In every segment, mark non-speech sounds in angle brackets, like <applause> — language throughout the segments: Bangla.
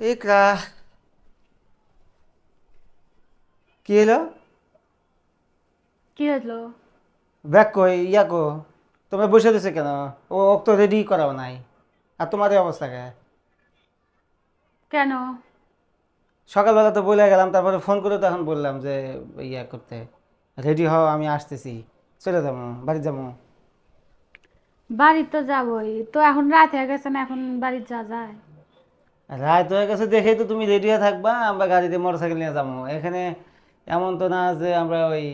ইকরা কি হলো কি হলো ব্যাগ কই ইয়া কো তোমরা বসে দিছে কেন ও ওক তো রেডি করাও নাই আর তোমার এই অবস্থা কে কেন সকালবেলা তো বলে গেলাম তারপরে ফোন করে তো এখন বললাম যে ইয়া করতে রেডি হও আমি আসতেছি চলে যাব বাড়ি যাব বাড়ি তো যাবই তো এখন রাত হয়ে গেছে না এখন বাড়ি যা যায় রাত হয়ে গেছে দেখেই তো তুমি রেডি হয়ে থাকবা আমরা গাড়িতে মোটর সাইকেল নিয়ে যাব। এখানে এমন তো না যে আমরা ওই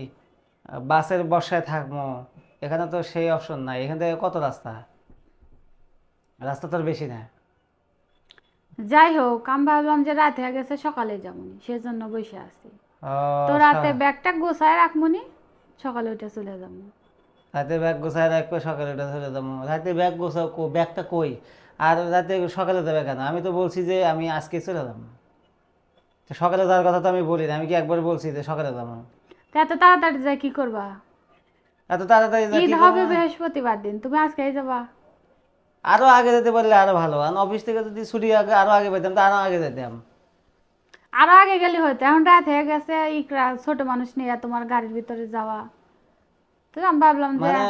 বাসের বর্ষায় থাকব। এখানে তো সেই অপশন নাই। এখান থেকে কত রাস্তা? রাস্তা তো বেশি না। যাই হোক আমি ভাবলাম যে রাত হয়ে গেছে সকালে যাবনি সেজন্য বসে আছি। তো রাতে ব্যাগটা গোছায় রাখবনি সকালে উঠে চলে যাব। রাতে ব্যাগ গোছায় রাখবে সকালে উঠে চলে যাব। রাতে ব্যাগ গোছাও ব্যাগটা কই? আর রাতে সকালে যাবে কেন? আমি তো বলছি যে আমি আজকে চলে যাব। তো সকালে যাওয়ার কথা তো আমি বলি না আমি কি একবার বলছি যে সকালে যাব? তা এত তাড়াতাড়ি যাই কি করবা? এত তাড়াতাড়ি যা ঈদ কি হবে বৃহস্পতিবার দিন তুমি আজকেই যাবা। আরও আগে যেতে পারলে আরও ভালো কারণ অফিস থেকে যদি ছুটি আগে আরও আগে পেতাম তো আরও আগে যেতাম। আরও আগে গেলে হয়তো এখন রাত হয়ে গেছে ইকরা ছোট মানুষ নিয়ে তোমার গাড়ির ভিতরে যাওয়া। তো আমি ভাবলাম যে মানে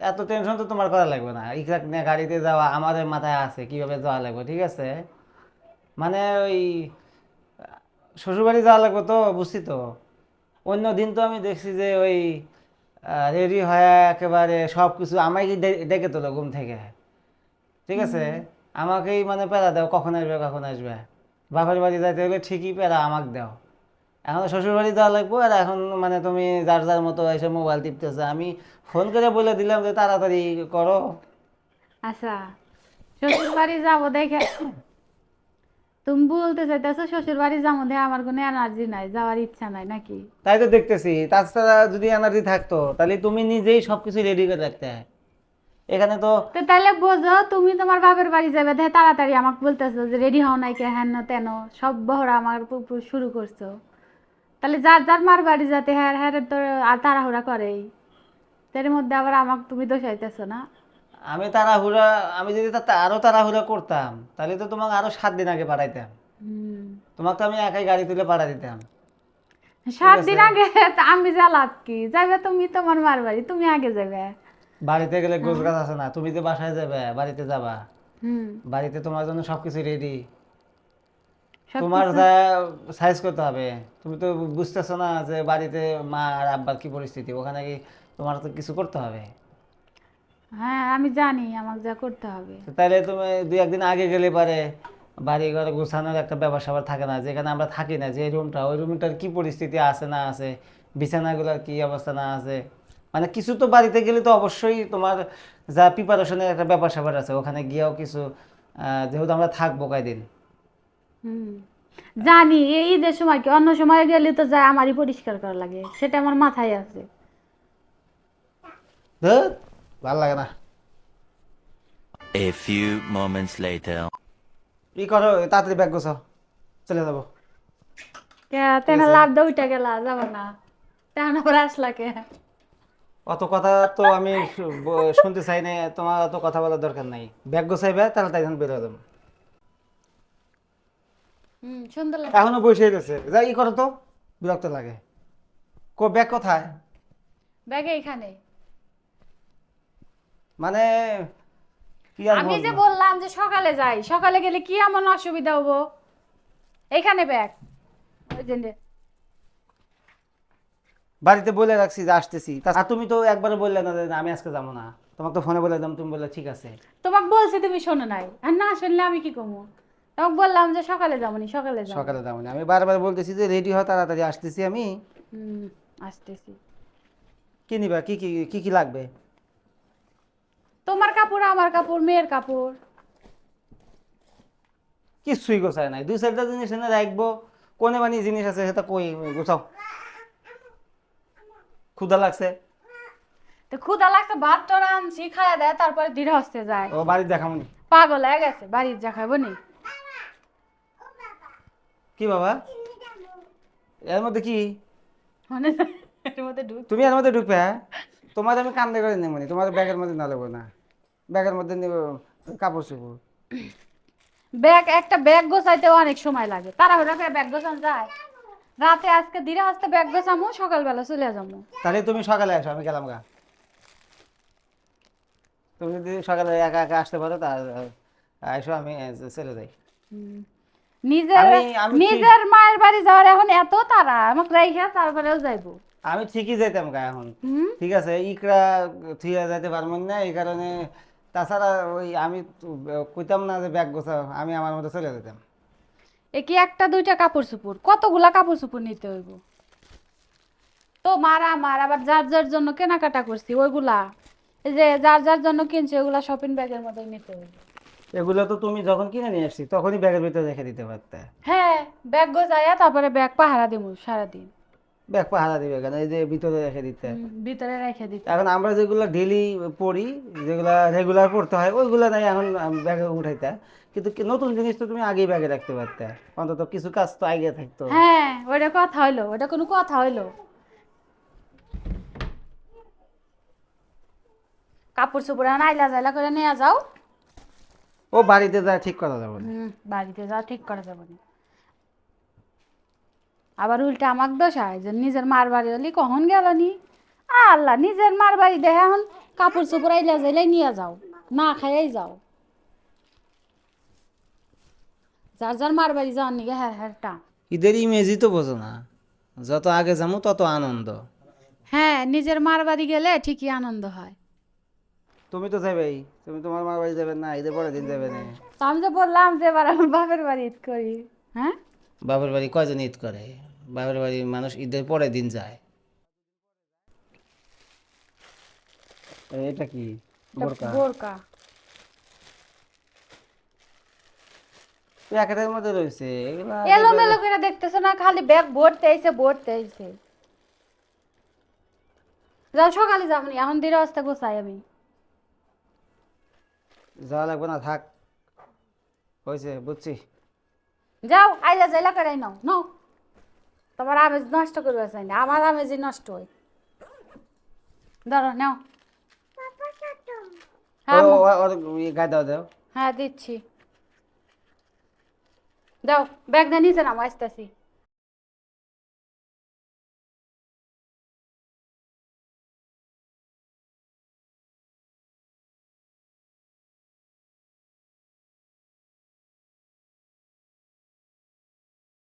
এত টেনশন তো তোমার করা লাগবে না। ইকরাক নিয়ে গাড়িতে যাওয়া আমাদের মাথায় আছে কীভাবে যাওয়া লাগবে ঠিক আছে? মানে ওই শ্বশুরবাড়ি যাওয়া লাগবে তো বুঝছি তো? অন্য দিন তো আমি দেখছি যে ওই রেডি হয়ে একেবারে সব কিছু আমাকে ডেকে তোলো ঘুম থেকে? ঠিক আছে? আমাকেই মানে প্যারা দাও কখন আসবে কখন আসবে? বাপের বাড়ি যাইতে হলে ঠিকই প্যারা আমাকে দাও। এখন শ্বশুর বাড়ি যাওয়া লাগবো আর এখন মানে তুমি যার যার মতো এসে মোবাইল টিপতেছে আমি ফোন করে বলে দিলাম যে তাড়াতাড়ি করো। আচ্ছা শ্বশুর বাড়ি যাব দেখে। তুমি বলতে চাইতেছো শ্বশুর বাড়ি যাব দেখে আমার কোনো এনার্জি নাই যাওয়ার ইচ্ছা নাই নাকি? তাই তো দেখতেছি তাছাড়া যদি এনার্জি থাকতো তাহলে তুমি নিজেই সব কিছু রেডি করে রাখতে। হয় এখানে তো তো তাহলে বোঝো তুমি তোমার বাপের বাড়ি যাবে দেখে তাড়াতাড়ি আমাকে বলতেছো যে রেডি হও নাই কে হ্যান তেন সব বহরা আমার শুরু করছ। তাহলে যার যার মার বাড়ি যাতে হ্যাঁ হ্যাঁ তো আর তাড়াহুড়া করেই। তার মধ্যে আবার আমাকে তুমি দোষাইতেছো না। আমি তাড়াহুড়া আমি যদি তা আরও তাড়াহুড়া করতাম তাহলে তো তোমাকে আরও সাত দিন আগে পাঠাইতাম। তোমাকে তো আমি একাই গাড়ি তুলে পাঠা দিতাম। সাত দিন আগে <laughs> আমি যা জ্বালাত কি? যাবে তুমি তোমার মার বাড়ি তুমি আগে যাবে বাড়িতে গেলে গোছ গাছ আছে না তুমি তো বাসায় যাবে বাড়িতে যাবা। হুম। বাড়িতে তোমার জন্য সবকিছু রেডি তোমার যা সাইজ করতে হবে তুমি তো বুঝতেছো না যে বাড়িতে মা আর আব্বার কি পরিস্থিতি ওখানে কি তোমার তো কিছু করতে হবে? হ্যাঁ আমি জানি আমাকে যা করতে হবে। তাহলে তুমি দুই একদিন আগে গেলে পারে বাড়ি ঘর গোছানোর একটা ব্যাপার স্যাপার থাকে না যেখানে আমরা থাকি না যে রুমটা ওই রুমটার কি পরিস্থিতি আছে না আছে বিছানাগুলোর কি অবস্থা না আছে মানে কিছু তো বাড়িতে গেলে তো অবশ্যই তোমার যা প্রিপারেশনের একটা ব্যাপার স্যাপার আছে ওখানে গিয়েও কিছু যেহেতু আমরা থাকব কয়দিন। জানি এই ঈদের সময় কি অন্য সময় গেলে তো যায় আমারই পরিষ্কার করা লাগে সেটা আমার মাথায় আছে। ধুর, ভালো লাগে না। A few moments later. কি করো তাড়াতাড়ি ব্যাগ গোছাও চলে যাব। তেনা লাভ দে উঠে গেলা যাব না। তেনা আবার আসলা কে? অত কথা তো আমি শু- ব- শুনতে চাই না তোমার অত কথা বলার দরকার নাই। ব্যাগ গোছাইবে তাহলে তাই বের হয়ে যাব। হুম সুন্দর লাগে এখনও বসে যা ই করো তো বিরক্ত লাগে। কো ব্যাগ কোথায়? ব্যাগে এখানে। মানে কি আর আমি যে বলব? বললাম যে সকালে যাই সকালে গেলে কি এমন অসুবিধা হব? এখানে ব্যাগ। ওই যে নে। বাড়িতে বলে রাখছি যে আসতেছি। তা আর তুমি তো একবারে বললে না যে আমি আজকে যাব না। তোমাকে তো ফোনে বলে দিলাম তুমি বললে ঠিক আছে। তোমাকে বলছি তুমি শোনো নাই। আর না শুনলে আমি কি করব তোমাকে বললাম যে সকালে যাবনি সকালে যাব সকালে যাব না আমি বারবার বলতেছি যে রেডি হয় তাড়াতাড়ি আসতেছি আমি। হুম আসতেছি। কি নিবা? কি কি কি কি লাগবে? তোমার কাপড় আমার কাপড় মেয়ের কাপড়। কিছুই গোছায় নাই। দুই চারটা জিনিস এনে রাখব। কোনে বানি জিনিস আছে সেটা কই গোছাও। ক্ষুদা লাগছে? তো ক্ষুদা লাগছে ভাত তো রাঁধছি খাওয়া দেয় তারপরে ধীরে হস্তে যায় ও বাড়ির দেখামনি পাগল হয়ে গেছে বাড়ির যা খাব নি। কি বাবা? এর মধ্যে কি? মানে এর মধ্যে ঢুক তুমি এর মধ্যে ঢুকবে হ্যাঁ? তোমার আমি কান্দে করে নেব নি তোমার ব্যাগের মধ্যে না নেব না। ব্যাগের মধ্যে নেব কাপড় চোপড়। ব্যাগ একটা ব্যাগ গোছাইতেও অনেক সময় লাগে। তাড়াহুড়া করে ব্যাগ গোছানো যায়। রাতে আজকে ধীরে আসতে ব্যাগ গোছামো সকালবেলা চলে যাব তাহলে তুমি সকালে আসো আমি গেলাম গা। তুমি যদি সকালে একা একা আসতে পারো তা আসো আমি চলে যাই। নিজের নিজের মায়ের বাড়ি যাওয়ার এখন এত তারা আমাকে রেখে তারপরেও যাইবো। আমি ঠিকই যাইতাম গা এখন। ঠিক আছে ইকরা থুইয়া যাইতে পারব না এই কারণে তাছাড়া ওই আমি কইতাম না যে ব্যাগ গোছাও আমি আমার মতো চলে যেতাম এ কি একটা দুইটা কাপড় চুপুর কতগুলা কাপড় চুপুর নিতে হইব? তো মারা আমার আবার যার যার জন্য কেনাকাটা করছি ওইগুলা। এই যে যার যার জন্য কিনছি ওইগুলা শপিং ব্যাগের মধ্যে নিতে হইব। এগুলো তো তুমি যখন কিনে নিয়ে আসছি তখনই ব্যাগের ভিতরে রেখে দিতে পারতে। হ্যাঁ ব্যাগ গোছাইয়া তারপরে ব্যাগ পাহারা দিব সারাদিন। ব্যাগ পাহারা দিবে কেন? এই যে ভিতরে রেখে দিতে। ভিতরে রেখে দিতে। এখন আমরা যেগুলো ডেলি পড়ি যেগুলো রেগুলার পড়তে হয় ওইগুলো নাই এখন ব্যাগে উঠাইতে। কিন্তু নতুন জিনিস তো তুমি আগেই ব্যাগে রাখতে পারতে। অন্তত কিছু কাজ তো আগে থাকতো। হ্যাঁ ওইটা কথা হইল ওইটা কোনো কথা হইল। কাপড় চোপড় আইলা জাইলা করে নিয়ে যাও। ও বাড়িতে যা ঠিক করা যাবে না। হুম, বাড়িতে যা ঠিক করা যাবে না। আবার উল্টা আমাকে দোষায় যে নিজের মার বাড়ি হলি কখন গেল নি? আল্লাহ নিজের মার বাড়ি দেখে এখন। কাপড় চোপড় আইলা যাইলে নিয়ে যাও না খাইয়াই যাও। যার যার মার বাড়ি যাওয়ার নিগে হ্যাঁ হ্যাঁ টা। ঈদের ইমেজই তো বোঝো না। যত আগে যাব তত আনন্দ। হ্যাঁ নিজের মার বাড়ি গেলে ঠিকই আনন্দ হয়। তুমি তো যাবেই তুমি তোমার মার বাড়ি যাবে না ঈদের পরের দিন যাবে না। আমি তো বললাম যে এবার আমার বাপের বাড়ি ঈদ করি হ্যাঁ? বাবার বাড়ি কয়জন ঈদ করে? বাপের বাড়ি মানুষ ঈদের পরের দিন যায়। এটা কি? বোরকা? বোরকা। প্যাকেটের মধ্যে রয়েছে এগুলা এলোমেলো করে দেখতেছো না খালি ব্যাগ ভরতে আইছে ভরতে আইছে। যাও সকালে যাবনি এখন ধীরে আসতে গোছাই আমি। যাওয়া লাগবে না থাক। হয়েছে বুঝছি। যাও আইলা যাইলা করে নাও। নাও। তোমার আমেজ নষ্ট করবে চাই না আমার আমেজই নষ্ট হয়। ধরো নাও। হ্যাঁ গায়ে দাও দাও। হ্যাঁ দিচ্ছি। দাও ব্যাগ দিয়ে নিচে নাও আসতেছি।